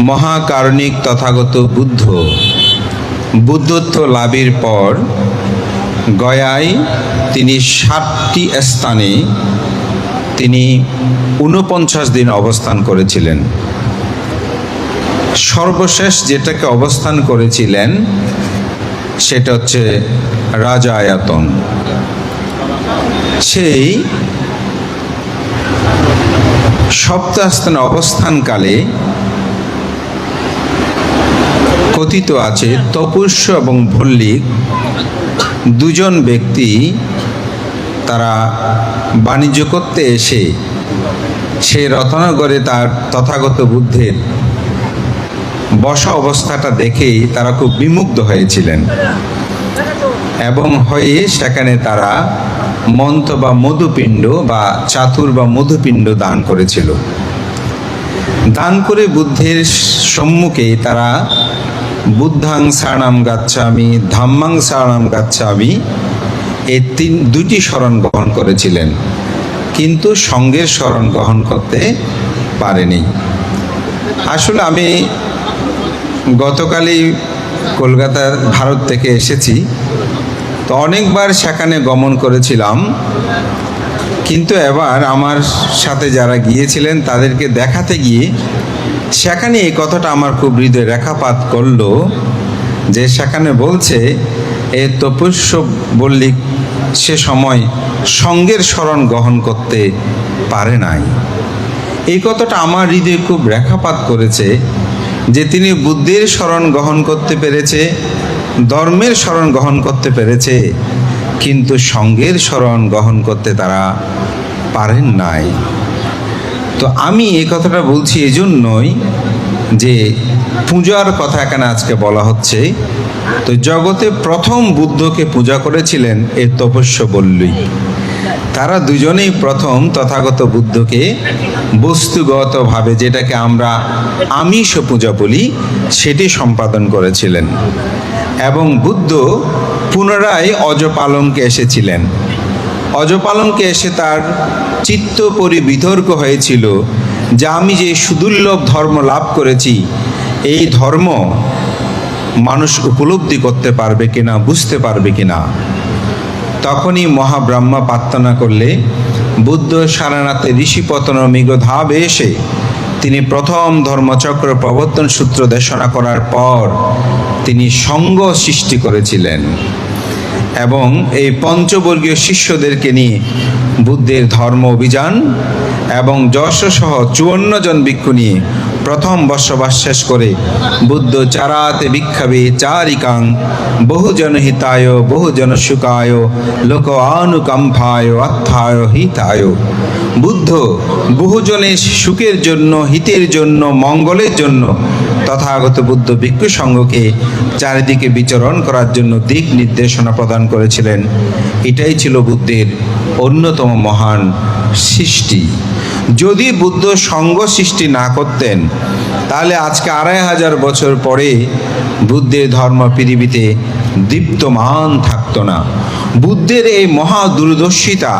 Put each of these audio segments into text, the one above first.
মহাকারণিক তথাগত বুদ্ধ। বুদ্ধত্ব লাভের পর গয়ায় তিনি ষাটটি স্থানে তিনি ঊনপঞ্চাশ দিন অবস্থান করেছিলেন। সর্বশেষ যেটাকে অবস্থান করেছিলেন সেটা হচ্ছে রাজা আয়াতন। সেই সপ্তাহস্থানে অবস্থানকালে কথিত আছে তপুষ্য এবং ভল্লিক দুজন ব্যক্তি তারা বাণিজ্য করতে এসে সে রত্নগরে তার তথাগত বুদ্ধের বসা অবস্থাটা দেখেই তারা খুব বিমুগ্ধ হয়েছিলেন। এবং হয়ে সেখানে তারা মন্ত বা মধুপিণ্ড বা চাতুর বা মধুপিণ্ড দান করেছিল। দান করে বুদ্ধের সম্মুখে তারা বুদ্ধাং সারণাম গাচ্ছামি, ধাম্মাং সারণাম গাচ্ছামি এই তিন দুটি স্মরণ গ্রহণ করেছিলেন। কিন্তু সঙ্গের স্মরণ গ্রহণ করতে পারেনি। আসলে আমি গতকালই কলকাতার ভারত থেকে এসেছি। তো অনেকবার সেখানে গমন করেছিলাম। কিন্তু এবার আমার সাথে যারা গিয়েছিলেন, তাদেরকে দেখাতে গিয়ে সেখানে এই কথাটা আমার খুব হৃদয় রেখাপাত করল যে সেখানে বলছে, এ তপস্য বল্লিক সে সময় সঙ্গের স্মরণ গ্রহণ করতে পারে নাই। এই কথাটা আমার হৃদয়ে খুব রেখাপাত করেছে যে তিনি বুদ্ধির স্মরণ গ্রহণ করতে পেরেছে, ধর্মের স্মরণ গ্রহণ করতে পেরেছে, কিন্তু সঙ্গের স্মরণ গ্রহণ করতে তারা পারেন নাই। তো আমি এই কথাটা বলছি এই জন্যই যে পূজার কথা এখানে আজকে বলা হচ্ছে। তো জগতে প্রথম বুদ্ধকে পূজা করেছিলেন এ তপস্য বল্লই তারা দুজনেই প্রথম তথাগত বুদ্ধকে বস্তুগতভাবে যেটাকে আমরা আমিষ পূজা বলি, সেটি সম্পাদন করেছিলেন। এবং বুদ্ধ পুনরায় অজপালনকে এসেছিলেন। অজপালনকে এসে তার চিত্ত পরি বিতর্ক হয়েছিল, যে আমি যে সুদুর্লভ ধর্ম লাভ করেছি, এই ধর্ম মানুষ উপলব্ধি করতে পারবে কিনা, বুঝতে পারবে কিনা? তখনই মহাব্রহ্মা প্রার্থনা করলে, বুদ্ধ সারানাথে ঋষিপতন মিগধাবে এসে তিনি প্রথম ধর্মচক্র প্রবর্তন সূত্র দেশনা করার পর তিনি সঙ্গ সৃষ্টি করেছিলেন। এবং এই পঞ্চবর্গীয় শিষ্যদেরকে নিয়ে বুদ্ধের ধর্ম অভিযান এবং যশসহ চুয়ান্ন জন ভিক্ষু নিয়ে প্রথম বসবাস শেষ করে বুদ্ধ চারাতে ভিক্ষাবে চারিকাং বহুজন হিতায়, বহুজন সুখায় লোক আনুকম্পায়, অর্থায়, হিতায়। বুদ্ধ বহুজনের সুখের জন্য, হিতের জন্য, মঙ্গলের জন্য তথাগত বুদ্ধ ভিক্ষু সংঘকে চারিদিকে বিচরণ করার জন্য দিক নির্দেশনা প্রদান করেছিলেন। এটাই ছিল বুদ্ধের অন্যতম মহান সৃষ্টি। যদি বুদ্ধ সঙ্গ সৃষ্টি না করতেন, তাহলে আজকে আড়াই হাজার বছর পরে বুদ্ধের ধর্ম পৃথিবীতে দীপ্তমান থাকতো না। বুদ্ধের এই মহা দূরদর্শিতা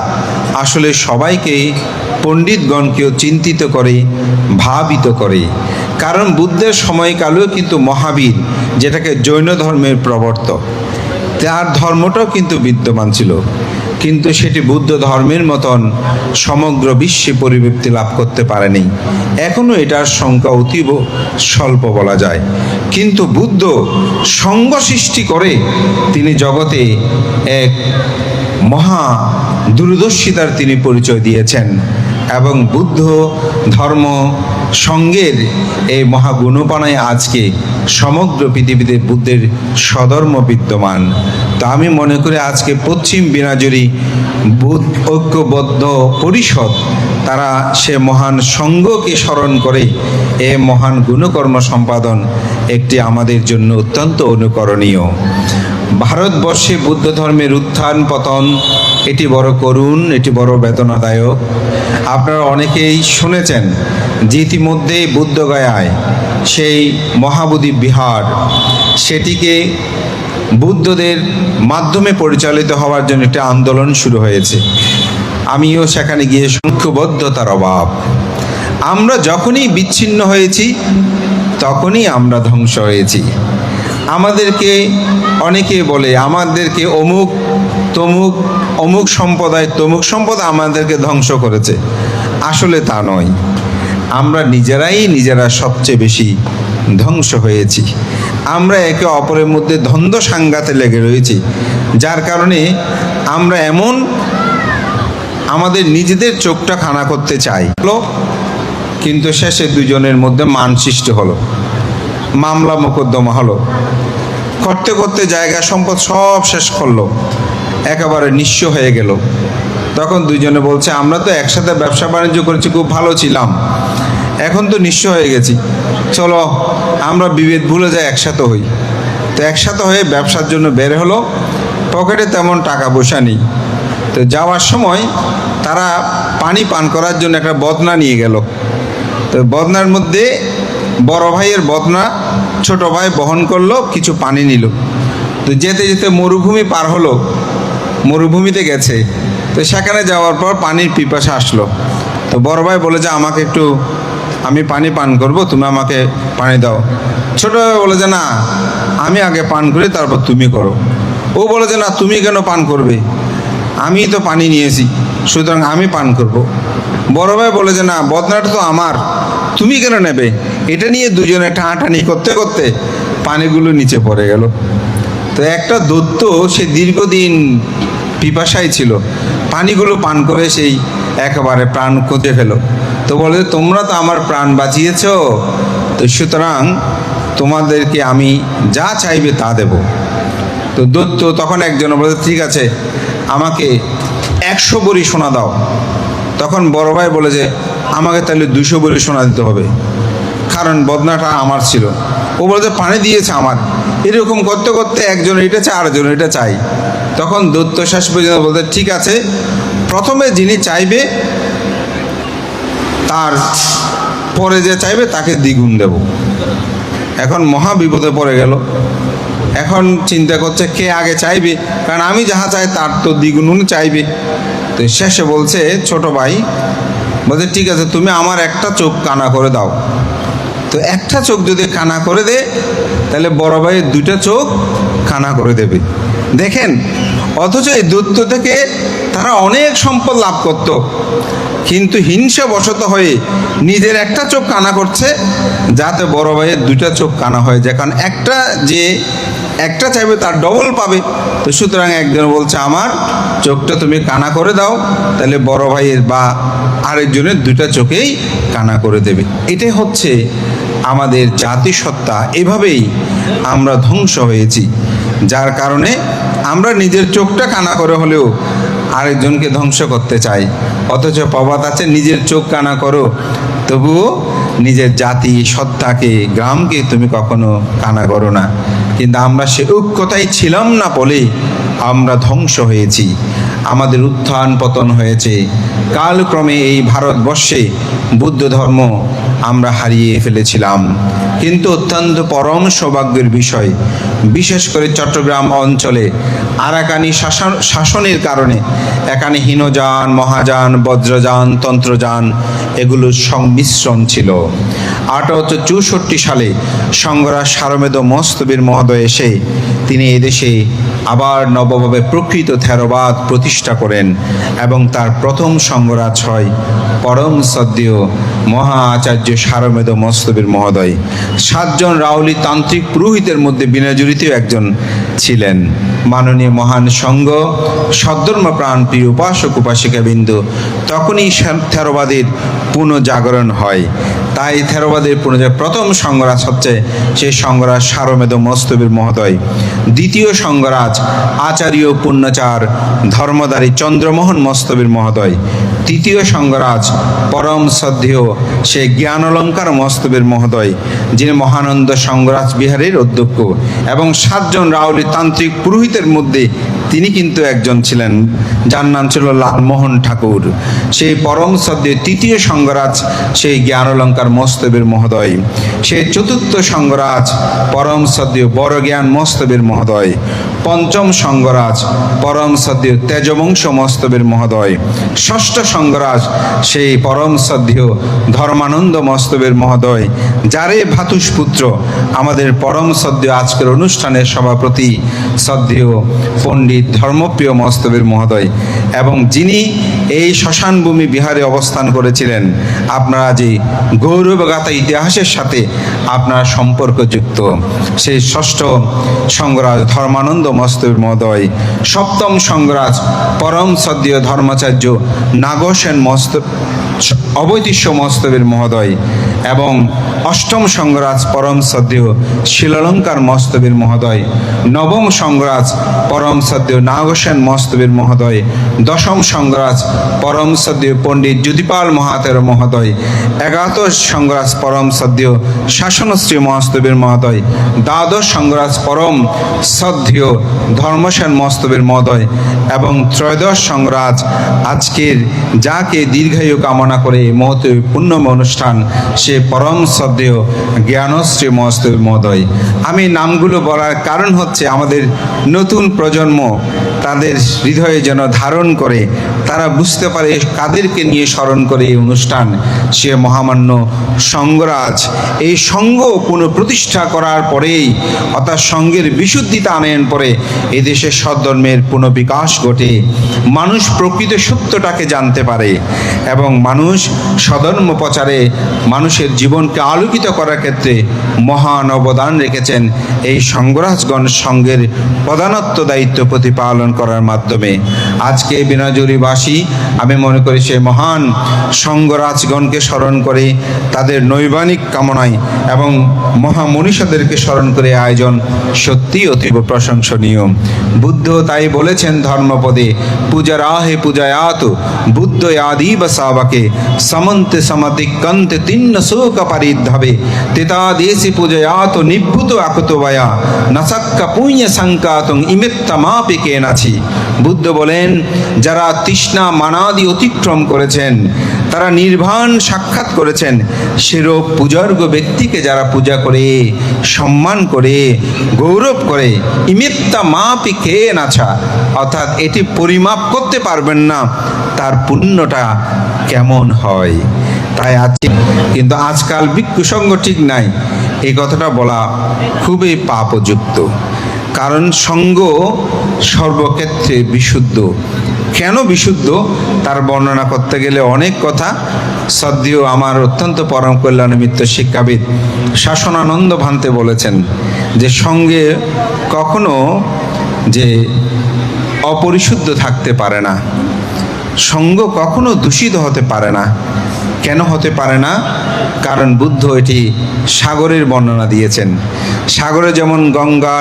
আসলে সবাইকে, পণ্ডিতগণকেও চিন্তিত করে, ভাবিত করে। কারণ বুদ্ধের সময়কালেও কিন্তু মহাবীর, যেটাকে জৈন ধর্মের প্রবর্তক। তার ধর্মটাও কিন্তু বিদ্যমান ছিল। কিন্তু সেটি বুদ্ধ ধর্মের মতন সমগ্র বিশ্বে পরিবৃত্তি লাভ করতে পারেনি। এখনও এটার সংখ্যা অতীব স্বল্প বলা যায়। কিন্তু বুদ্ধ সঙ্গ সৃষ্টি করে তিনি জগতে এক মহা দূরদর্শিতার তিনি পরিচয় দিয়েছেন এবং বুদ্ধ ধর্ম সঙ্গের এই মহাগুণপনায় আজকে সমগ্র পৃথিবীতে বুদ্ধের স্বধর্ম বিদ্যমান। তা আমি মনে করি আজকে পশ্চিম বিনাজুরি বুদ্ধ ঐক্যবদ্ধ পরিষদ, তারা সে মহান সঙ্গকে স্মরণ করে এ মহান গুণকর্ম সম্পাদন একটি আমাদের জন্য অত্যন্ত অনুকরণীয়। ভারতবর্ষে বুদ্ধ ধর্মের উত্থান পতন এটি বড় করুণ, এটি বড় বেদনাদায়ক। আপনারা অনেকেই শুনেছেন যে ইতিমধ্যে বুদ্ধগয়ায় সেই মহাবোধি বিহার, সেটিকে বুদ্ধদের মাধ্যমে পরিচালিত হওয়ার জন্য একটি আন্দোলন শুরু হয়েছে। আমিও সেখানে গিয়ে সংখ্যবদ্ধতার অভাব। আমরা যখনই বিচ্ছিন্ন হয়েছি, তখনই আমরা ধ্বংস হয়েছি। আমাদেরকে অনেকে বলে, আমাদেরকে অমুক, তমুক অমুক সম্প্রদায়, তমুক সম্প্রদায় আমাদেরকে ধ্বংস করেছে। আসলে তা নয়। আমরা নিজেরাই নিজেরা সবচেয়ে বেশি ধ্বংস হয়েছি। আমরা একে অপরের মধ্যে দ্বন্দ্ব সাংঘাতে লেগে রয়েছি। যার কারণে আমরা এমন আমাদের নিজেদের চোখটা খানা করতে চাই। কিন্তু শেষে দুজনের মধ্যে মান সৃষ্টি হলো। মামলা মোকদ্দমা হলো। করতে করতে জায়গা সম্পদ সব শেষ করল। একেবারে নিঃস্ব হয়ে গেল। তখন দুজনে বলছে, আমরা তো একসাথে ব্যবসা বাণিজ্য করেছি, খুব ভালো ছিলাম। এখন তো নিঃস্ব হয়ে গেছি। চলো, আমরা বিভেদ ভুলে যাই, একসাথে হই। তো একসাথে হয়ে ব্যবসার জন্য বের হলো। পকেটে তেমন টাকা পয়সা নেই। তো যাওয়ার সময় তারা পানি পান করার জন্য একটা বদনা নিয়ে গেল। তো বদনার মধ্যে বড় ভাইয়ের বদনা, ছোট ভাই বহন করল, কিছু পানি নিল। তো যেতে যেতে মরুভূমি পার হলো। মরুভূমিতে গেছে। তো সেখানে যাওয়ার পর পানির পিপাসা আসলো। তো বড় ভাই বলে যে, আমাকে একটু, আমি পানি পান করব, তুমি আমাকে পানি দাও। ছোট ভাই বলে যে, না, আমি আগে পান করি, তারপর তুমি করো। ও বলে যে, না, তুমি কেন পান করবে? আমি তো পানি নিয়েছি, সুতরাং আমি পান করব। বড় ভাই বলে যে, না, বদনাটা তো আমার, তুমি কেন নেবে? এটা নিয়ে দুজনে টানাটানি করতে করতে পানিগুলো নিচে পড়ে গেল। তো একটা দৈত্য সে দীর্ঘদিন পিপাসায় ছিল। পানিগুলো পান করে সেই একেবারে প্রাণ খুঁজে ফেল। তো বলে, তোমরা তো আমার প্রাণ বাঁচিয়েছ, তো সুতরাং তোমাদেরকে আমি যা চাইবে তা দেব। তো দৈত্য তখন একজন বলে, ঠিক আছে, আমাকে একশো বড়ি সোনা দাও। তখন বড় ভাই বলে যে, আমাকে তাহলে দুশো বড়ি সোনা দিতে হবে, কারণ বদনাটা আমার ছিল। ও বলে যে পানি দিয়েছে আমার। এরকম করতে করতে একজন এটা চায়, আরেকজন এটা চাই তখন দত্ত শেষ পর্যন্ত বলতে, ঠিক আছে, প্রথমে যিনি চাইবে, তার পরে যে চাইবে, তাকে দ্বিগুণ দেব। এখন মহা বিপদে পড়ে গেল। এখন চিন্তা করছে, কে আগে চাইবে? কারণ আমি যাহা চাই, তার তো দ্বিগুণ চাইবে। তো শেষে বলছে, ছোট ভাই, বলছে, ঠিক আছে, তুমি আমার একটা চোখ কানা করে দাও। তো একটা চোখ যদি কানা করে দে, তাহলে বড় ভাইয়ের দুইটা চোখ কানা করে দেবে। দেখেন, অথচ এই দূরত্ব থেকে তারা অনেক সম্পদ লাভ করত। কিন্তু হিংসা বশত হয়ে নিজের একটা চোখ কানা করছে, যাতে বড় ভাইয়ের দুইটা চোখ কানা হয়ে যায়। কারণ একটা যে, একটা চাইবে তার ডবল পাবে। তো সুতরাং একজন বলছে, আমার চোখটা তুমি কানা করে দাও, তাহলে বড় ভাইয়ের বা আরেকজনের দুইটা চোখেই কানা করে দেবে। এটাই হচ্ছে আমাদের জাতিসত্তা। এভাবেই আমরা ধ্বংস হয়েছি। যার কারণে আমরা নিজের চোখটা কানা করে হলেও আরেকজনকে ধ্বংস করতে চাই। অথচ প্রবাদ আছে, নিজের চোখ কানা করো। তবুও নিজের জাতি, সত্তাকে, গ্রামকে তুমি কখনো কানা করো না। কিন্তু আমরা সে ঐক্যতাই ছিলাম না বলে আমরা ধ্বংস হয়েছি। আমাদের উত্থান পতন হয়েছে। কালক্রমে এই ভারতবর্ষে বুদ্ধ ধর্ম আমরা হারিয়ে ফেলেছিলাম। কিন্তু অত্যন্ত পরম সৌভাগ্যের বিষয় বিশেষ করে চট্টগ্রাম অঞ্চলে আরাকানি শাসন, শাসনের কারণে এখানে হীনযান, মহাযান, বজ্রযান, তন্ত্রযান এগুলোর সংমিশ্রণ ছিল। আঠারোশো চৌষট্টি সালে সংগ্রাস সারমেদ মস্তবীর মহোদয় এসে তিনি এদেশে আবার নবভাবে প্রকৃত থেরবাদ প্রতিষ্ঠা করেন এবং তার প্রথম সংগরাজ হয় পরম সদ্যীয় মহা আচার্য সারমেদ মস্তবীর মহোদয়। সাতজন রাউলি তান্ত্রিক পুরোহিতের মধ্যে বিনাজুরিতেও একজন ছিলেন। মাননীয় মহান সংঘ সদ্ধর্ম প্রাণ প্রিয় উপাসক উপাসিকা বিন্দু, তখনই থেরবাদের পুনঃজাগরণ হয়। তাই থেরবাদের পুনঃ প্রথম সংগরাজ হচ্ছে সেই সংগরাজ সারমেদ মস্তবীর মহোদয়। দ্বিতীয় সংগরাজ আচার্য পুণ্যচার, ধর্মধারী চন্দ্রমোহন মস্তবীর মহোদয়, তৃতীয় সংগরাজ পরম শ্রদ্ধেয় সে জ্ঞানলঙ্কার মস্তবীর মহোদয়, যিনি মহানন্দ সংগরাজ বিহারের অধ্যক্ষ এবং সাতজন রাউলি তান্ত্রিক পুরোহিতের মধ্যে তিনি কিন্তু একজন ছিলেন। যার নাম ছিল লালমোহন ঠাকুর। সেই পরম শ্রদ্ধেয় তৃতীয় সংগরাজ সেই জ্ঞানলঙ্কার মস্তবের মহোদয়। সে চতুর্থ সংগরাজ পরম শ্রদ্ধেয় বড় জ্ঞান মস্তবের মহোদয়। পঞ্চম সঙ্গরাজ, পরম সদ্য তেজবংশ মস্তবের মহোদয়। ষষ্ঠ সঙ্গরাজ, সেই পরম সদ্য ধর্মানন্দ মস্তবের মহোদয়। যারে ভাতুষপুত্র আমাদের পরম সদ্য আজকের অনুষ্ঠানের সভাপতি সদ্য পণ্ডিত ধর্মপ্রিয় মস্তবের মহোদয়। এবং যিনি এই শ্মশানভূমি বিহারে অবস্থান করেছিলেন আপনারা যে গৌরবগাথা ইতিহাসের সাথে আপনার সম্পর্কযুক্ত সেই ষষ্ঠ সঙ্গরাজ ধর্মানন্দ মস্তবের মহোদয়, সপ্তম সঙ্গরাজ পরম সদ্য ধর্মাচার্য নাগসেন মস্ত অবৈতিষ্য মস্তবের মহোদয় এবং অষ্টম সঙ্গরাজ পরম সদ্য শিলালঙ্কার মস্তবের মহোদয়। নবম সংগ্রাজ পরম সদ্য নাগসেন মস্তবের মহোদয়। দশম সংগ্রাজ পরম সদ্য পণ্ডিত জ্যোতিপাল মহাতের মহোদয়। এগারোদশ সংগ্রাজ পরম সদ্য শাসনশ্রী মহস্তবের মহোদয়। দ্বাদশ সঙ্গরাজ পরম সদ্য ধর্মসেন মস্তবের মহোদয়। এবং ত্রয়োদশ সংগ্রাজ আজকের যাকে দীর্ঘায়ু কামনা করে মহত পুণ্যম অনুষ্ঠান, সে পরম শ্রদ্ধেয় জ্ঞানশ্রী মহস্তব মহোদয়। আমি নামগুলো বলার কারণ হচ্ছে আমাদের নতুন প্রজন্ম তাদের হৃদয়ে যেন ধারণ করে, তারা বুঝতে পারে কাদেরকে নিয়ে স্মরণ করে এই অনুষ্ঠান। সে মহামান্য সঙ্গরাজ। এই সঙ্গ পুনঃপ্রতিষ্ঠা করার পরেই অর্থাৎ সঙ্গের বিশুদ্ধিতা আনয়ন পরে এদেশের সদ্ধর্মের পুনঃবিকাশ ঘটে। মানুষ প্রকৃত সত্যটাকে জানতে পারে এবং মানুষ সধর্ম প্রচারে মানুষের জীবনকে আলোকিত করার ক্ষেত্রে মহান অবদান রেখেছেন এই সঙ্গরাজগণ সঙ্গের প্রধানত্ব দায়িত্ব প্রতিপালন করার মাধ্যমে। আজকে বিনাজুরিবাসী, আমি মনে করি সে মহান সঙ্গরাজগণকে স্মরণ করে তাদের নৈবানিক কামনায় এবং মহামনীষাদেরকে স্মরণ করে আয়োজন সত্যি অতীব প্রশংসনীয়। বুদ্ধ তাই বলেছেন ধর্মপদে পূজার আহে পূজায়াত, বুদ্ধ আদি বসাবাকে সমন্তে সমতিক্কন্তে তিন্ন শোক পারিদ্ধবে তেতা দেশি পূজয়াত নিভূত আকত বয়া। নসক্কা পুণ্য সংকাতং ইমিত্তমাপি কেনাছি। বুদ্ধ বলেন, যারা তৃষ্ণা মানাদি অতিক্রম করেছেন, তারা নির্বাণ সাক্ষাৎ করেছেন। সেরূপ পূজার্গ ব্যক্তিকে যারা পূজা করে, সম্মান করে, গৌরব করে, ইমিত্তা মাপি কে নাছা অর্থাৎ এটি পরিমাপ করতে পারবেন না, তার পুণ্যটা কেমন হয়? তাই আজকে কিন্তু আজকাল ভিক্ষুসঙ্গ ঠিক নাই। এই কথাটা বলা খুবই পাপযুক্ত। কারণ সঙ্গ সর্বক্ষেত্রে বিশুদ্ধ। কেন বিশুদ্ধ? তার বর্ণনা করতে গেলে অনেক কথা। সদ্যও আমার অত্যন্ত পরম কল্যাণমিত্র শিক্ষাবিদ শাসনানন্দ ভান্তে বলেছেন যে সঙ্গে কখনো যে অপরিশুদ্ধ থাকতে পারে না। সঙ্গ কখনো দূষিত হতে পারে না। কেন হতে পারে না? কারণ বুদ্ধ এটি সাগরের বর্ণনা দিয়েছেন। সাগরে যেমন গঙ্গা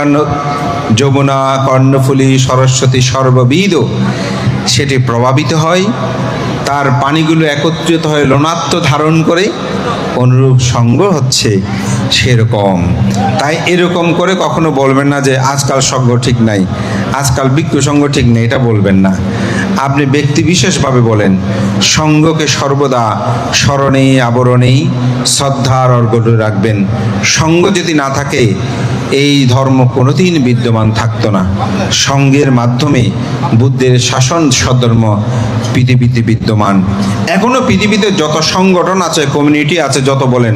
যমুনা, কর্ণফুলী, সরস্বতী সর্ববিদ সেটি প্রভাবিত হয়, তার পানিগুলো একত্রিত হয়ে লোনাত্ম ধারণ করে, অনুরূপ সঙ্গ হচ্ছে সেরকম। তাই এরকম করে কখনো বলবেন না যে আজকাল সঙ্গ ঠিক নাই, আজকাল বিক্ষু সঙ্গ ঠিক নেই, এটা বলবেন না। আপনি ব্যক্তি বিশেষভাবে বলেন, সঙ্গকে সর্বদা স্মরণে আবরণেই শ্রদ্ধার অর্ঘ্য রাখবেন। সঙ্গ যদি না থাকে, এই ধর্ম কোনোদিন বিদ্যমান থাকতো না। সঙ্গের মাধ্যমে বুদ্ধের শাসন সদ্ধর্ম পৃথিবীতে বিদ্যমান। এখনও পৃথিবীতে যত সংগঠন আছে কমিউনিটি আছে, যত বলেন,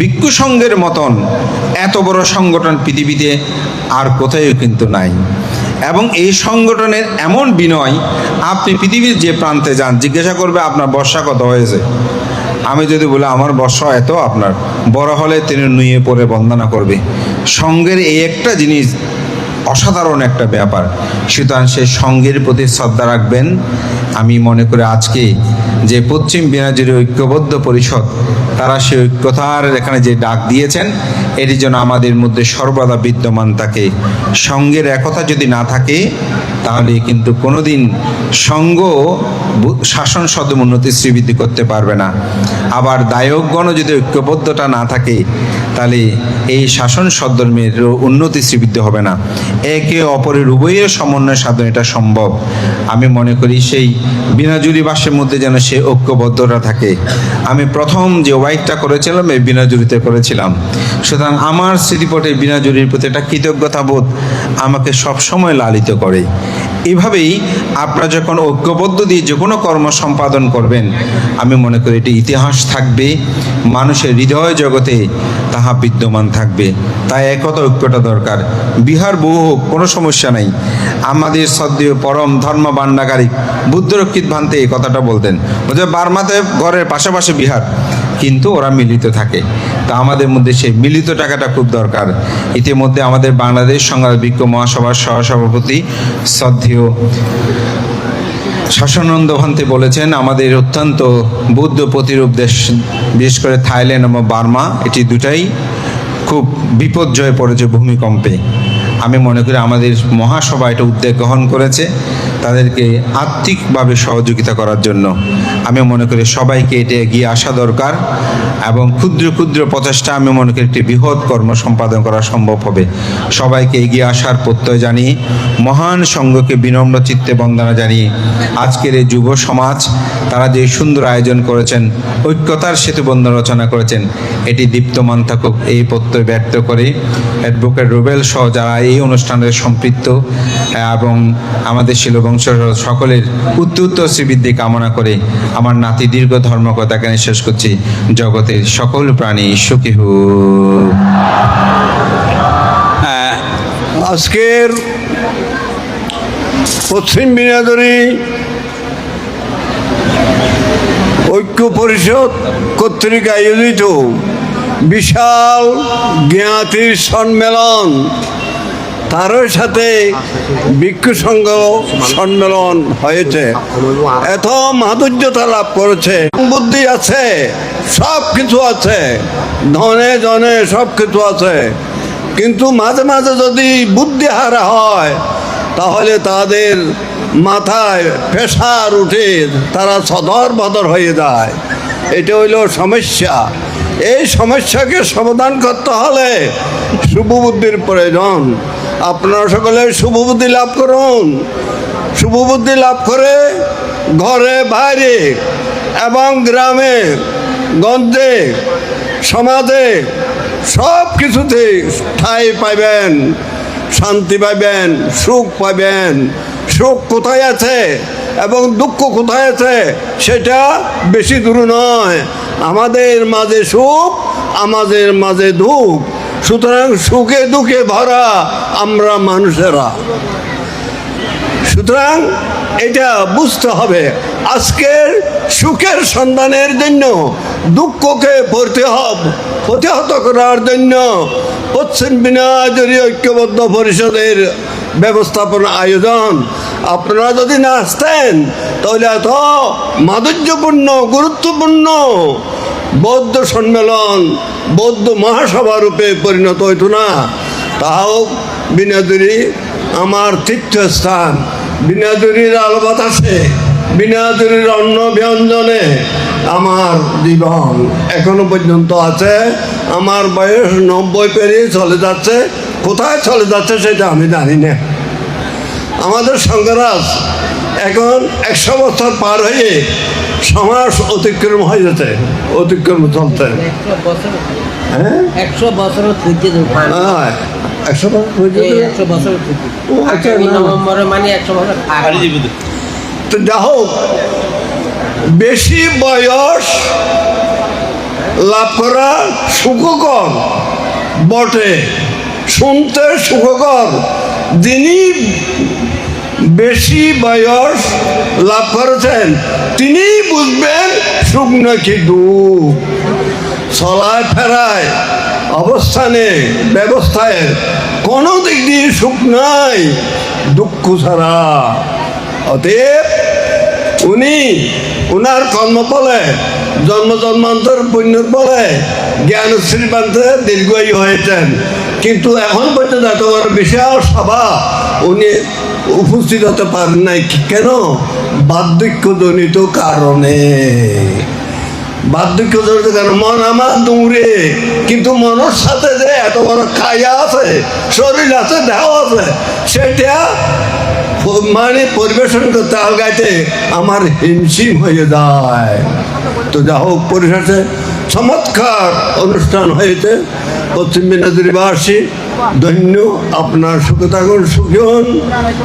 ভিক্ষু সংঘের মতন এত বড় সংগঠন পৃথিবীতে আর কোথাও কিন্তু নাই। এবং এই সংগঠনের এমন বিনয়, আপনি পৃথিবীর যে প্রান্তে যান, জিজ্ঞাসা করবে আপনার বর্ষা কত হয়েছে। আমি যদি বলি, আমার বর্ষা এত আপনার, বড় হলে তিনি নুয়ে পড়ে বন্দনা করবে। সঙ্গের এই একটা জিনিস অসাধারণ একটা ব্যাপার। সুতরাং সে সঙ্গের প্রতি শ্রদ্ধা রাখবেন। আমি মনে করি আজকে যে পশ্চিম বিনাজুরি ঐক্যবদ্ধ পরিষদ, তারা সে ঐক্যতার এখানে যে ডাক দিয়েছেন, এটি যেন আমাদের মধ্যে সর্বদা বিদ্যমান থাকে। সঙ্গের একতা যদি না থাকে, তাহলে কিন্তু কোনোদিন সঙ্গ শাসন সদম উন্নতি শ্রীবৃদ্ধি করতে পারবে না। আবার দায়কগণও যদি ঐক্যবদ্ধটা না থাকে, তাহলে এই শাসন সদ্ধর্মের উন্নতি শ্রীবৃদ্ধি হবে না। একে অপরের উভয়ের সমন্বয় সাধন এটা সম্ভব। আমি মনে করি সেই বিনাজুরি বাসের মধ্যে যেন সে ঐক্যবদ্ধরা থাকে। আমি প্রথম যে ওয়াইটটা করেছিলাম, এই বিনাজুরিতে করেছিলাম। সুতরাং আমার স্মৃতিপটে বিনাজুরির প্রতি একটা কৃতজ্ঞতা বোধ আমাকে সবসময় লালিত করে। এভাবেই আপনারা যখন ঐক্যবদ্ধ দিয়ে যে কোনো কর্ম সম্পাদন করবেন, আমি মনে করি এটি ইতিহাস থাকবে, মানুষের হৃদয় জগতে তাহা বিদ্যমান থাকবে। তাই একতা ঐক্যটা দরকার। বিহার বহু হোক, কোনো সমস্যা নাই। আমাদের শ্রদ্ধেয় পরম ধর্ম বান্ডাকারী বুদ্ধরক্ষিত ভান্তে এই কথাটা বলতেন। বার্মাতে ঘরের পাশাপাশি বিহার, কিন্তু ওরা মিলিত থাকে। তা আমাদের মধ্যে সেই মিলিত টাকাটা খুব দরকার। ইতিমধ্যে আমাদের বাংলাদেশ সংগ্রাম বিজ্ঞ মহাসভার সহসভাপতি শ্রদ্ধেয় শাসনানন্দ ভান্তে বলেছেন, আমাদের অত্যন্ত বুদ্ধ প্রতিরূপ দেশ, বিশেষ করে থাইল্যান্ড এবং বার্মা, এটি দুটাই খুব বিপর্যয়ে পড়েছে ভূমিকম্পে। আমি মনে করি আমাদের মহাসভা এটা উদ্যোগ গ্রহণ করেছে। তাদেরকে আর্থিকভাবে সহযোগিতা করার জন্য। আমি মনে করি সবাইকে এটা এগিয়ে আসা দরকার এবং ক্ষুদ্র ক্ষুদ্র প্রচেষ্টা আমি মনে করি একটি বৃহৎ কর্ম সম্পাদন করা সম্ভব হবে। সবাইকে এগিয়ে আসার প্রত্যয় জানিয়ে, মহান সংঘকে বিনম্র চিত্তে বন্দনা জানিয়ে আজকের এই যুব সমাজ, তারা যে সুন্দর আয়োজন করেছেন, ঐক্যতার সেতুবন্ধন রচনা করেছেন, এটি দীপ্তমান থাকুক, এই প্রত্যয় ব্যক্ত করে অ্যাডভোকেট রুবেল সহ যারা এই অনুষ্ঠানের সম্পৃক্ত, এবং আমাদের শিলবংশ সকলের উত্তর শ্রীবৃদ্ধি কামনা করে আমার নাতি দীর্ঘ ধর্মকথা কেন শেষ করছি। জগতের সকল প্রাণী সুখী হোক আজকের পশ্চিম বিনোদনী ঐক্য পরিষদ কর্তৃক আয়োজিত বিশাল জ্ঞাতির সম্মেলন তারও সাথে ভিক্ষু সংঘ সম্মেলন হয়েছে। এত মাধুর্যতা লাভ করেছে। বুদ্ধি আছে সব কিছু আছে, ধনে জনে সব কিছু আছে। কিন্তু মাঝে মাঝে যদি বুদ্ধি হারা হয়, তাহলে তাদের মাথায় প্রেশার উঠে তারা সদর বদর হয়ে যায়। এটা হইল সমস্যা। এই সমস্যাকে সমাধান করতে হলে শুভবুদ্ধির প্রয়োজন। আপনারা সকলে শুভবুদ্ধি লাভ করুন। শুভবুদ্ধি লাভ করে ঘরে, বাইরে এবং গ্রামে, গঞ্জে, সমাজে সব কিছুতে ঠাঁই পাইবেন, শান্তি পাইবেন, সুখ পাইবেন। সুখ কোথায় আছে এবং দুঃখ কোথায় আছে সেটা বেশি দূর নয়। আমাদের মাঝে সুখ, আমাদের মাঝে দুঃখ। সুতরাং সুখে দুঃখে ভরা আমরা মানুষেরা। সুতরাং এটা বুঝতে হবে, আজকের সুখের সন্ধানের জন্য, দুঃখকে প্রতিহত করার জন্য পশ্চিম বিনাজরী ঐক্যবদ্ধ পরিষদের ব্যবস্থাপনা আয়োজন। আপনারা যদি না আসতেন, তাহলে এত মাধুর্যপূর্ণ, গুরুত্বপূর্ণ বৌদ্ধ সম্মেলন বৌদ্ধ মহাসভা রূপে পরিণত হইতো না। তাও বিনাদুরি আমার তীর্থস্থান। বিনাদুরির আলো বাতাসে বিনাদুরির অন্ন ব্যঞ্জনে আমার জীবন এখনও পর্যন্ত আছে। আমার বয়স নব্বই পেরিয়ে চলে যাচ্ছে। কোথায় চলে যাচ্ছে সেটা আমি জানি না। আমাদের সংঘরাজ এখন একশো বছর পার হয়ে সমাজ অতিক্রম হয়ে যেতে অতিক্রম চলতে। একশো বছর হ্যাঁ একশো বছর থুইতে হ্যাঁ, একশো বছর হয়ে একশো বছর থুইতে ও, আচ্ছা। নভেম্বরে মানে একশো বছর তো যা হোক বেশি বয়স লাভ করা সুখকর বটে। শুনতে সুখকর যিনি বেশি বয়স লাভ করেছেন। তিনি বুঝবেন সুখ নাকি দুঃখ চলায় ফেরায় অবস্থানে ব্যবস্থায় কোনো দিক দিয়ে সুখ নাই, দুঃখ ছাড়া। অতএব উনি উনার কর্মফলে, জন্ম জন্মান্তর পুণ্যর ফলে জ্ঞান শ্রীপান্তে দীর্ঘায়ু হয়েছেন। কিন্তু এখন পর্যন্ত এত বড় বিশাল সভা উনি উপস্থিত হতে পারেন নাই, কেন? বার্ধক্যজনিত কারণে। বার্ধক্য ধরতে কেন মন আমার দৌড়ে কিন্তু মনের সাথে যে এত বড় খাইয়া আছে, শরীর আছে, দেহ আছে, সেটা মানে পরিবেশন করতে আলগাইতে আমার হিমশিম হয়ে যায়। তো যা হোক, পরিশেষে চমৎকার অনুষ্ঠান হয়েছে। পশ্চিম দিনাজপুরবাসী ধন্য, আপনার সুখে থাকুন, সুখী হন।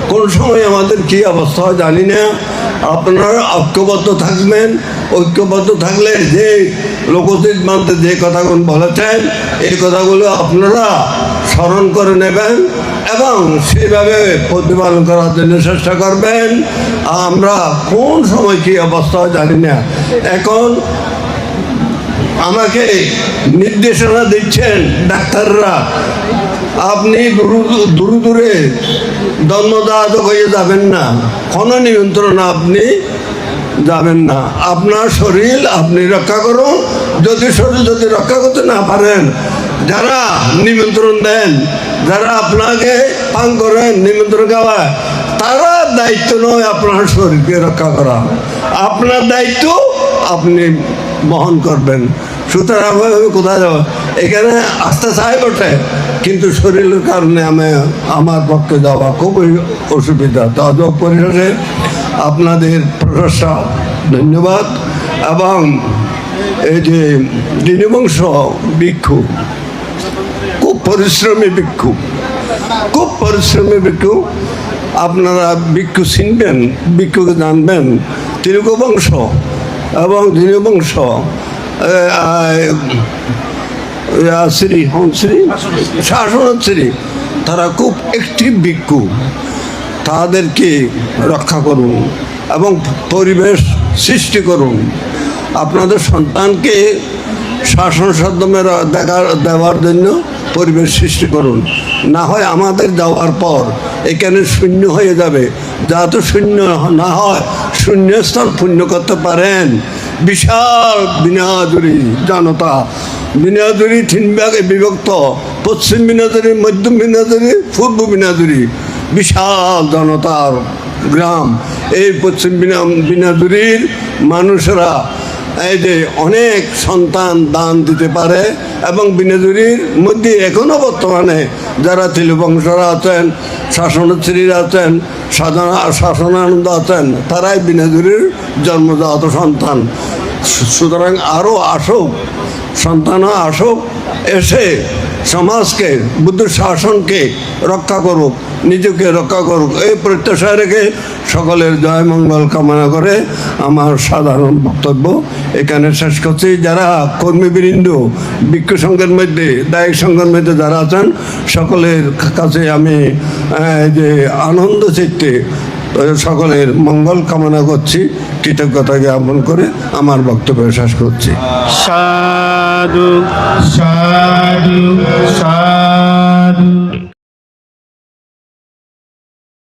কোন সময় আমাদের কি অবস্থা হয় জানি না। আপনারা ঐক্যবদ্ধ থাকবেন, ঐক্যবদ্ধ থাকলে যে লোকচিত মানতে যে কথাগুলো বলেছেন, এই কথাগুলো আপনারা স্মরণ করে নেবেন এবং সেইভাবে প্রতিপালন করার জন্য চেষ্টা করবেন। আমরা কোন সময় কি অবস্থা জানি না। এখন আমাকে নির্দেশনা দিচ্ছেন ডাক্তাররা। আপনি দূর- দূরে জন্মদাত হয়ে যাবেন না। কোনো নিয়ন্ত্রণ আপনি যাবেন না। আপনার শরীর আপনি রক্ষা করুন। যদি শরীর যদি রক্ষা করতে না পারেন, যারা নিমন্ত্রণ দেন, যারা আপনাকে পান করেন, নিমন্ত্রণ খাওয়ায় তারা দায়িত্ব নয় আপনার শরীরকে রক্ষা করা। আপনার দায়িত্ব আপনি বহন করবেন। সুতরাং কোথায় যাব? এখানে আসতে চাই বটে কিন্তু শরীরের কারণে আমি, আমার পক্ষে যাওয়া খুবই অসুবিধা। তো পরিশেষে আপনাদের প্রশংসা, ধন্যবাদ। এবং এই যে দীনবংশ ভিক্ষু, খুব পরিশ্রমী ভিক্ষু, খুব পরিশ্রমী ভিক্ষু। আপনারা ভিক্ষু চিনবেন, ভিক্ষুকে জানবেন। তিলক বংশ এবং দীনবংশ শ্রী শ্রী, শাসন শ্রী, তারা খুব একটি ভিক্ষু। তাদেরকে রক্ষা করুন এবং পরিবেশ সৃষ্টি করুন। আপনাদের সন্তানকে শাসন সাধ্যমের দেখার দেওয়ার জন্য পরিবেশ সৃষ্টি করুন। না হয় আমাদের যাওয়ার পর এখানে শূন্য হয়ে যাবে। যাতে শূন্য না হয়, শূন্যস্থান পূর্ণ করতে পারেন। বিশাল বিনাদুরি জনতা। বিনাদুরি তিন ভাগে বিভক্ত। পশ্চিম বিনাদুরি মধ্য বিনাদুরি, পূর্ব বিনাদুরি। বিশাল জনতার গ্রাম। এই পশ্চিম বিনা, বিনাদুরির মানুষরা এই যে অনেক সন্তান দান দিতে পারে এবং বিনাদুরির মধ্যে এখনও বর্তমানে যারা তিলবংশরা আছেন, শাসনশ্রীরা আছেন, সাধনা, শাসনানন্দ আছেন, তারাই বিনাদুরির জন্মজাত সন্তান। সুতরাং আরও আসুক সন্তানও আসুক এসে সমাজকে, বুদ্ধ শাসনকে রক্ষা করুক, নিজেকে রক্ষা করুক। এই প্রত্যাশা রেখে সকলের জয় মঙ্গল কামনা করে আমার সাধারণ বক্তব্য এখানে শেষ করছি। যারা কর্মীবৃন্দ ভিক্ষু সংঘের মধ্যে দায়িক সংঘের মধ্যে যারা আছেন, সকলের কাছে আমি যে আনন্দ চিত্তে সকলের মঙ্গল কামনা করছি কৃতজ্ঞতা জ্ঞাপন করে আমার বক্তব্য শেষ করছি। সাধু সাধু সাধু।